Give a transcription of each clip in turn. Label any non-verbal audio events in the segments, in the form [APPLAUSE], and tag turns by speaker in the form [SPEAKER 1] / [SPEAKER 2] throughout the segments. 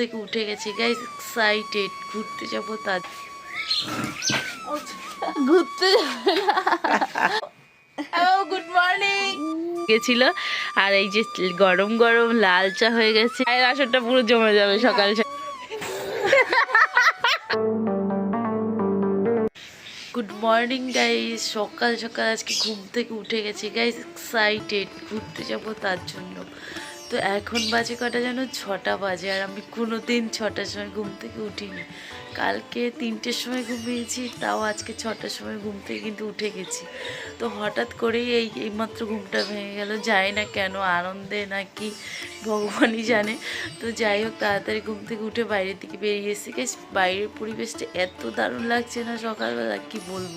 [SPEAKER 1] থেকে উঠে গেছি গাইজ এক্সাইটেড ঘুরতে যাব তার। ঘুরতে গুড মর্নিং গেছিল আর এই যে গরম গরম লাল চা হয়ে গেছে। আর আসরটা পুরো জমে যাবে সকাল সকাল। গুড মর্নিং গাইজ সকাল সকাল আজকে ঘুম থেকে উঠে গেছি গাইজ এক্সাইটেড ঘুরতে যাব তার জন্য। তো এখন বাজে কটা যেন ছটা বাজে আর আমি কোনো দিন ছটার সময় ঘুম থেকে উঠিনি। কালকে তিনটের সময় ঘুমিয়েছি, তাও আজকে ছটার সময় ঘুম থেকে কিন্তু উঠে গেছি। তো হঠাৎ করেই এই এইমাত্র ঘুমটা ভেঙে গেল যায় না কেন, আনন্দে নাকি ভগবানই জানে। তো যাই হোক, তাড়াতাড়ি ঘুম থেকে উঠে বাইরের দিকে বেরিয়ে এসে গেছি। বাইরের পরিবেশটা এত দারুণ লাগছে না সকালবেলা, কি বলব?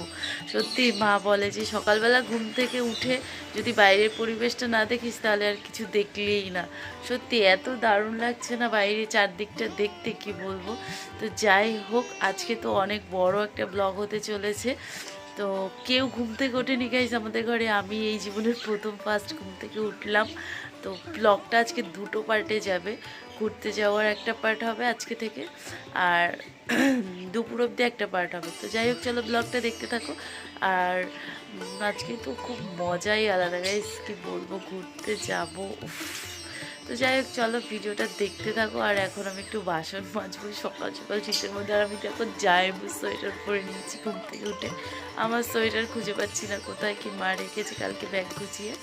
[SPEAKER 1] সত্যি মা বলে যে সকালবেলা ঘুম থেকে উঠে যদি বাইরের পরিবেশটা না দেখিস, তাহলে আর কিছু দেখলেই না। সত্যি এত দারুণ লাগছে না বাইরে চারদিকটা দেখতে, কি বলব? তো যাই হোক আজকে তো অনেক বড় একটা ব্লগ হতে চলেছে। তো কেউ ঘুম থেকে ওঠেনি গাইজ আমাদের ঘরে। আমি এই জীবনের প্রথম ফার্স্ট ঘুম থেকে উঠলাম। তো ব্লগটা আজকে দুটো পার্টে যাবে। ঘুরতে যাওয়ার একটা পার্ট হবে আজকে থেকে, আর দুপুর অবধি একটা পার্ট হবে। তো যাই হোক, চলো ব্লগটা দেখতে থাকো। আর আজকে তো খুব মজাই আলাদা গাইজ কি বলব, ঘুরতে যাব তো যাই হোক, চলো ভিডিওটা দেখতে থাকো। আর এখন আমি একটু বাসন মাজবো, সকাল সকাল শীতের মধ্যে। আর আমি এখন যাইবো সোয়েটার পরে নিয়েছি ঘুম থেকে উঠে। আমার সোয়েটার খুঁজে পাচ্ছি না কোথায়, কি মা রেখেছে কালকে ব্যাগ গুছিয়ে।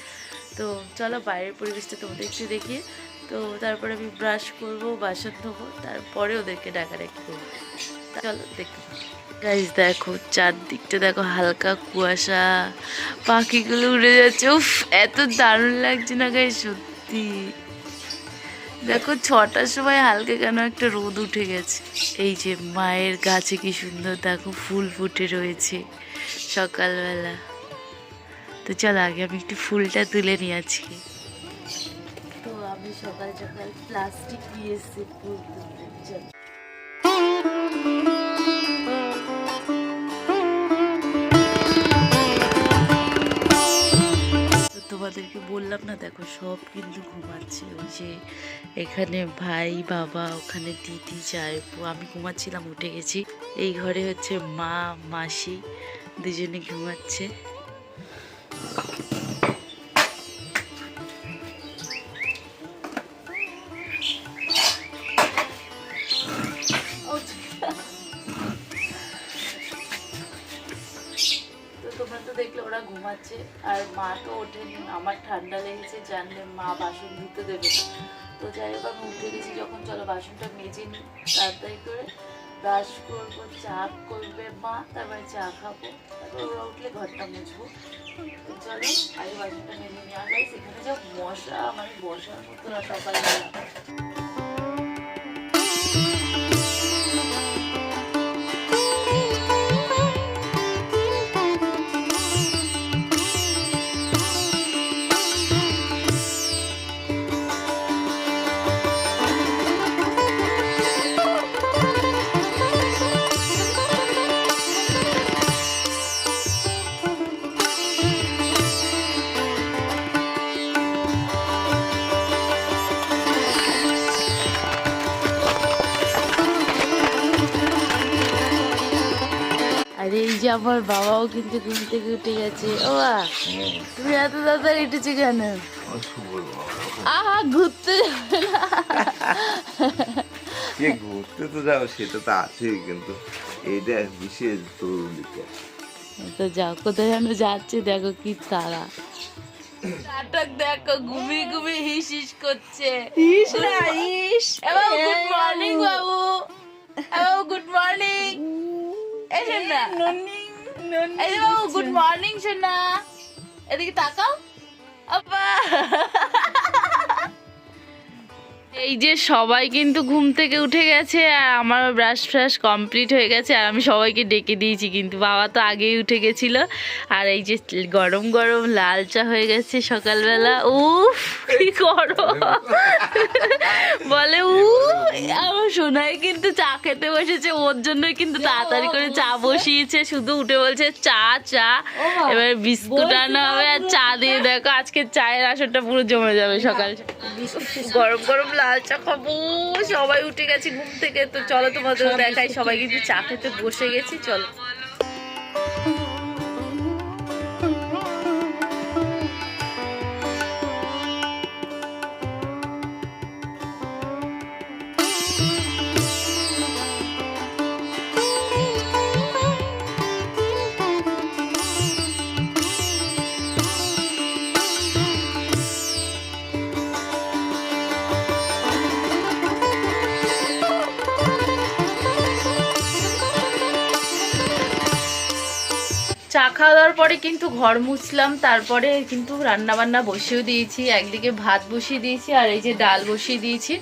[SPEAKER 1] তো চলো বাইরের পরিবেশটা তোমাদের একটু দেখিয়ে। তো তারপরে আমি ব্রাশ করব, বাসন ধোবো, তারপরে ওদেরকে ডাকাডাকি করব। চলো দেখতে গাইজ দেখো চারদিকটা, দেখো হালকা কুয়াশা। পাখিগুলো উড়ে যাচ্ছে। উফ, এত দারুণ লাগছে না গাই সত্যি। দেখো ছটার সময় হালকা কেন একটা রোদ উঠে গেছে। এই যে মায়ের গাছে কি সুন্দর দেখো ফুল ফুটে রয়েছে সকালবেলা। তো চল আগে আমি একটু ফুলটা তুলে নিয়ে আজকে। তো আমি সকাল সকাল প্লাস্টিক নিয়ে এসেছি ফুল তুলতে। তোমাদেরকে বললাম না, দেখো সব কিন্তু ঘুমাচ্ছে। ওই যে এখানে ভাই, বাবা, ওখানে দিদি, জায়পু, আমি ঘুমাচ্ছিলাম, উঠে গেছি। এই ঘরে হচ্ছে মা, মাসি, দুজনে ঘুমাচ্ছে। তোমরা তো দেখলে ওরা ঘুমাচ্ছে। আর মা তো ওঠেনি, আমার ঠান্ডা লেগেছে, জানলে মা বাসন ধুতে দেবে। তো যাই হোক, আমি উঠে গেছি যখন, চলো বাসনটা মেজে নিই তাড়াতাড়ি করে। ব্রাশ করব, চা করবে মা, তারপরে চা খাব। তারপর ওরা উঠলে ঘরটা মুছবো। চলো, আগে বাসনটা মেজে নেওয়া যায় সেখানে যা মশা মানে বসার মতো না সকালবেলা। আমার বাবাও কিন্তু ঘুম থেকে উঠে গেছে। ও তুমি এত তাড়াতাড়ি উঠেছো কেন? আহা ঘুরতে যাবে না।
[SPEAKER 2] ঘুরতে তো যাও সেটা তো আছেই কিন্তু। এইটা বিশেষ জরুরি তো।
[SPEAKER 1] যাও কোথায় যেন যাচ্ছে দেখো কি তারা। নাটক দেখো ঘুমিয়ে ঘুমিয়ে হিস হিস করছে।
[SPEAKER 3] ইস না is
[SPEAKER 1] good morning Babu. Babu good morning এই শোনা গুড মর্নিং শোনা এদিকে তাকাও। আপা এই যে সবাই কিন্তু ঘুম থেকে উঠে গেছে আর আমার ব্রাশ ফ্রাশ কমপ্লিট হয়ে গেছে আর আমি সবাইকে ডেকে দিয়েছি কিন্তু বাবা তো আগেই উঠে গেছিল। আর এই যে গরম গরম লাল চা হয়ে গেছে সকালবেলা। উফ কি গরম। বলে উ আমার সোনাই কিন্তু চা খেতে বসেছে ওর জন্যই কিন্তু তাড়াতাড়ি করে চা বসিয়েছে শুধু উঠে বলছে চা চা। এবার বিস্কুট আনা হবে আর চা দিয়ে দেখো আজকে চায়ের আসরটা পুরো জমে যাবে সকাল গরম গরম লাল চা খাব সবাই উঠে গেছি ঘুম থেকে। তো চলো তোমাদের দেখাই সবাই কিন্তু চা খেতে বসে গেছি, চলো। খাওয়া দাওয়ার পরে কিন্তু ঘর মুছলাম, তারপরে কিন্তু রান্না বান্না বসিয়েও দিয়েছি, একদিকে ভাত বসিয়ে দিয়েছি আর এই যে ডাল বসিয়ে দিয়েছি।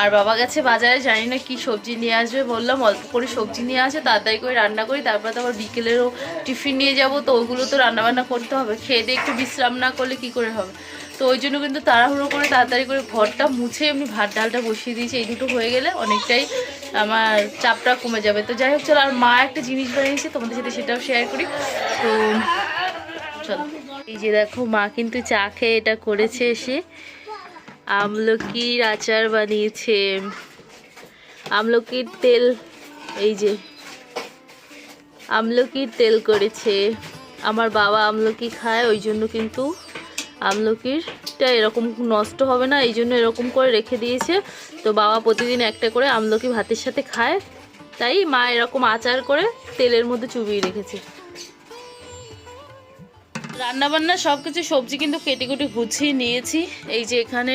[SPEAKER 1] আর বাবা গেছে বাজারে, জানি না কি সবজি নিয়ে আসবে, বললাম অল্প করে সবজি নিয়ে আসে, তাড়াতাড়ি করে রান্না করি, তারপরে তো আবার বিকেলেরও টিফিন নিয়ে যাব, তো ওগুলো তো রান্নাবান্না করতে হবে, খেয়ে দিয়ে একটু বিশ্রাম না করলে কি করে হবে? তো ওই জন্য কিন্তু তাড়াহুড়ো করে তাড়াতাড়ি করে ঘরটা মুছে এমনি ভাত, ডালটা বসিয়ে দিয়েছি। এই দুটো হয়ে গেলে অনেকটাই আমার চাপটা কমে যাবে। তো যাই হোক, চলো, আর মা একটা জিনিস বানিয়েছে তোমাদের সাথে সেটাও শেয়ার করি। তো চলো। এই যে দেখো, মা কিন্তু চা খেয়ে এটা করেছে এসে। আমলকির আচার বানিয়েছে। আমলকির তেল, এই যে, আমলকির তেল করেছে। আমার বাবা আমলকি খায়, ওই জন্য কিন্তু আমলকিরটা এরকম নষ্ট হবে না, এই জন্য এরকম করে রেখে দিয়েছে। তো বাবা প্রতিদিন একটা করে আমলকি ভাতের সাথে খায়। তাই মা এরকম আচার করে তেলের মধ্যে চুবিয়ে রেখেছে। রান্না বান্না সব কিছু সবজি কিন্তু কেটে গুছিয়ে নিয়েছি। এই যে এখানে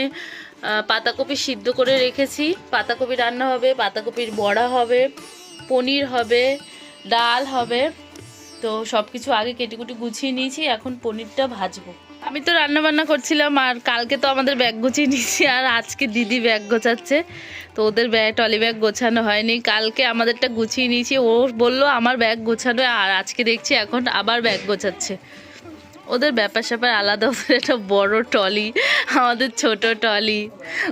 [SPEAKER 1] পাতাকপি সিদ্ধ করে রেখেছি। পাতাকপি রান্না হবে, পাতাকপির বড়া হবে, পনির হবে, ডাল হবে। তো সব কিছু আগে কুটে গুছিয়ে নিয়েছি, এখন পনিরটা ভাজবো। আমি তো রান্না বান্না করছিলাম আর কালকে তো আমাদের ব্যাগ গুছিয়ে নিয়েছি আর আজকে দিদি ব্যাগ গোছাচ্ছে। তো ওদের ব্যাগ টলি ব্যাগ গোছানো হয়নি। কালকে আমাদেরটা গুছিয়ে নিয়েছি। ও বলল, আমার ব্যাগ গোছানো আর আজকে দেখছি এখন আবার ব্যাগ গোছাচ্ছে। ওদের ব্যাপার স্যাপার আলাদা। ওদের একটা বড় টলি আমাদের ছোট টলি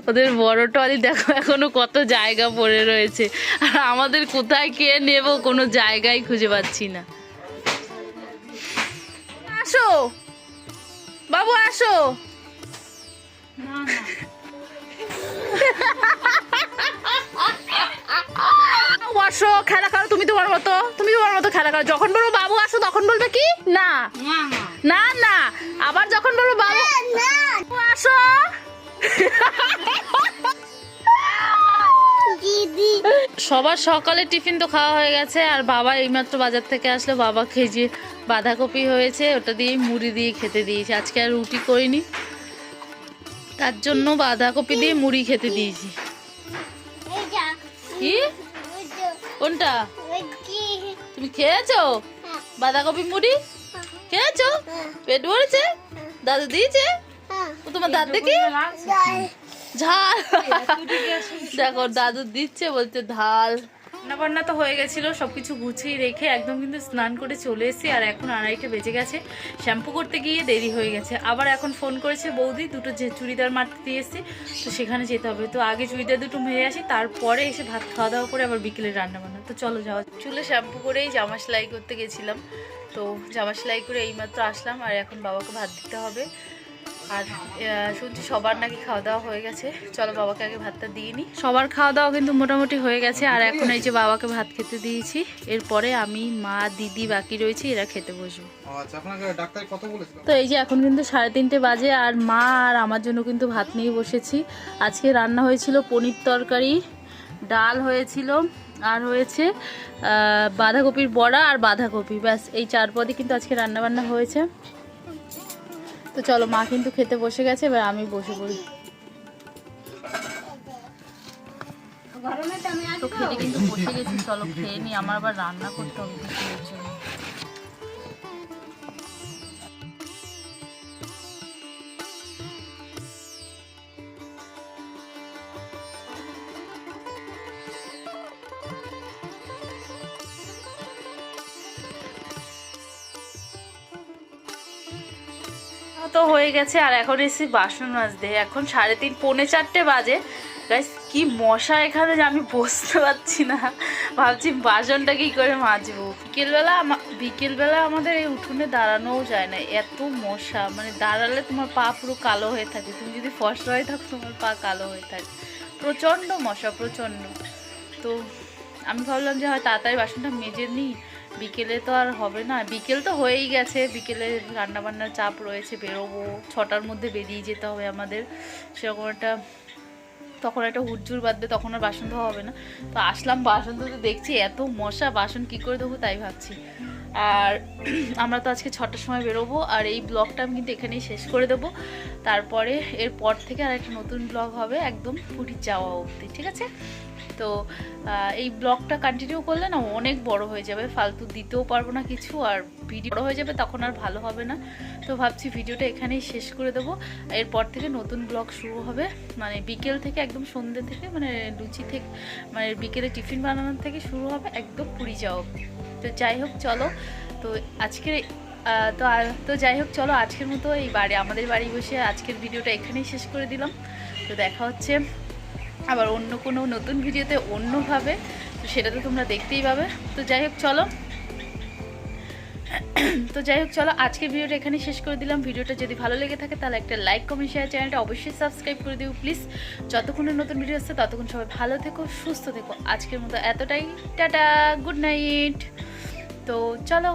[SPEAKER 1] ওদের বড় টলি দেখো, এখনও কত জায়গা পড়ে রয়েছে। আর আমাদের কোথায় কে নেব কোনো জায়গায় খুঁজে পাচ্ছি না। আসো। বাবু আসো। আসো খেলা করো তুমি তোমার মতো তুমি তোমার মতো খেলা করো যখন বলব বাবু আসো তখন বলবে কি? না। না না। আবার যখন বলব বাবু বাবু আসো। সবার সকালে টিফিন তো খাওয়া হয়ে গেছে, আর বাবা এইমাত্র বাজার থেকে আসলো। বাবা যে বাঁধাকপি হয়েছে, ওটা দিয়ে মুড়ি দিয়ে খেতে দিয়েছি। আজকে আর রুটি করিনি, তার জন্য বাঁধাকপি দিয়ে মুড়ি খেতে দিয়েছি। কি? কোনটা? তুমি খেয়েছো? বাঁধাকপি মুড়ি? খেয়েছো? পেট ভরেছে? দাদু দিয়েছে? তোমার দাদু দেখি ঝাল। দেখো দাদু দিচ্ছে বলছে ধাল রান্না বান্না তো হয়ে গেছিল সব কিছু গুছিয়ে রেখে একদম কিন্তু স্নান করে চলে এসেছি আর এখন আড়াইটে বেজে গেছে। শ্যাম্পু করতে গিয়ে দেরি হয়ে গেছে। আবার এখন ফোন করেছে বৌদি দুটো যে চুড়িদার মারতে দিয়ে এসেছি তো সেখানে যেতে হবে। তো আগে চুড়িদার দুটো মেরে আসি তারপরে এসে ভাত খাওয়া দাওয়া করে আবার বিকেলে রান্না বান্না তো চলো যাওয়া। চুলে শ্যাম্পু করেই জামা সেলাই করতে গেছিলাম। তো জামা সেলাই করে এইমাত্র আসলাম আর এখন বাবাকে ভাত দিতে হবে। আর শুনছি সবার নাকি খাওয়া দাওয়া হয়ে গেছে। চলো বাবাকে আগে ভাতটা দিয়ে নিই সবার খাওয়া দাওয়া কিন্তু মোটামুটি হয়ে গেছে। আর এখন এই যে বাবাকে ভাত খেতে দিয়েছি এরপরে আমি মা দিদি বাকি রয়েছে এরা খেতে বসবো।
[SPEAKER 4] আচ্ছা
[SPEAKER 1] তো এই যে এখন কিন্তু সাড়ে তিনটে বাজে আর মা আর আমার জন্য কিন্তু ভাত নিয়ে বসেছি। আজকে রান্না হয়েছিল পনির তরকারি ডাল হয়েছিল আর হয়েছে বাঁধাকপির বড়া আর বাঁধাকপি। ব্যাস এই চার পদে কিন্তু আজকে রান্না বান্না হয়েছে। তো চলো, মা কিন্তু খেতে বসে গেছে, এবার আমি বসে পড়ি। তো খেতে কিন্তু বসে গেছি, চলো খেয়ে নি, আমার আবার রান্না করতে হবে তো হয়ে গেছে, আর এখন এসেছি বাসন মাজতে। এখন সাড়ে তিন, পৌনে চারটে বাজে। গাইস কি মশা এখানে যে আমি বসতে পারছি না। ভাবছি বাসনটা কি করে মাজবো। বিকেলবেলা বিকেলবেলা আমাদের এই উঠোনে দাঁড়ানোও যায় না। এত মশা মানে দাঁড়ালে তোমার পা পুরো কালো হয়ে থাকে। তুমি যদি ফসলা হয়ে থাকো তোমার পা কালো হয়ে থাকে। প্রচণ্ড মশা, প্রচণ্ড। তো আমি ভাবলাম যে হয় তাড়াতাড়ি বাসনটা মেজে নিই। বিকেলে তো আর হবে না। বিকেল তো হয়েই গেছে। বিকেলে রান্নাবান্নার চাপ রয়েছে, বেরোবো। ছটার মধ্যে বেরিয়ে যেতে হবে আমাদের। সেরকম একটা তখন একটা হুটজুর বাঁধবে তখন আর বাসন ধোয়া হবে না। তো আসলাম বাসন ধুতে, দেখছি এত মশা, বাসন কি করে দেবো তাই ভাবছি। আর [CLEARS THROAT] আমরা তো আজকে ছটার সময় বেরোবো, আর এই ব্লগটা আমি কিন্তু এখানেই শেষ করে দেবো। তারপরে এরপর থেকে আর একটা নতুন ব্লগ হবে, একদম পুরী যাওয়া অবধি, ঠিক আছে? তো এই ব্লগটা কন্টিনিউ করলে না অনেক বড় হয়ে যাবে। ফালতু দিতেও পারব না কিছু আর ভিডিও বড় হয়ে যাবে তখন আর ভালো হবে না। তো ভাবছি ভিডিওটা এখানেই শেষ করে দেবো। এরপর থেকে নতুন ব্লগ শুরু হবে। মানে বিকেল থেকে একদম সন্ধ্যে থেকে মানে লুচি থেকে মানে বিকেলে টিফিন বানানোর থেকে শুরু হবে একদম পুরী যাও তো যাই হোক, চলো। তো আজকের তো তো যাই হোক, চলো আজকের মতো এই বাড়ি, আমাদের বাড়ি বসে আজকের ভিডিওটা এখানেই শেষ করে দিলাম। তো দেখা হচ্ছে। আবার অন্য কোনো নতুন ভিডিওতে অন্যভাবে, তো সেটা তো তোমরা দেখতেই পাবে। তো যাই হোক, চলো। তো যাই হোক, চলো আজকে ভিডিওটা এখানে শেষ করে দিলাম। ভিডিওটা যদি ভালো লেগে থাকে, তাহলে একটা লাইক, কমেন্ট শেয়ার চ্যানেলটা অবশ্যই সাবস্ক্রাইব করে দিও প্লিজ যতক্ষণ নতুন ভিডিও আসছে, ততক্ষণ সবাই ভালো থেকো, সুস্থ থেকো। আজকের মতো এতটাই। টাটা গুড নাইট তো চলো।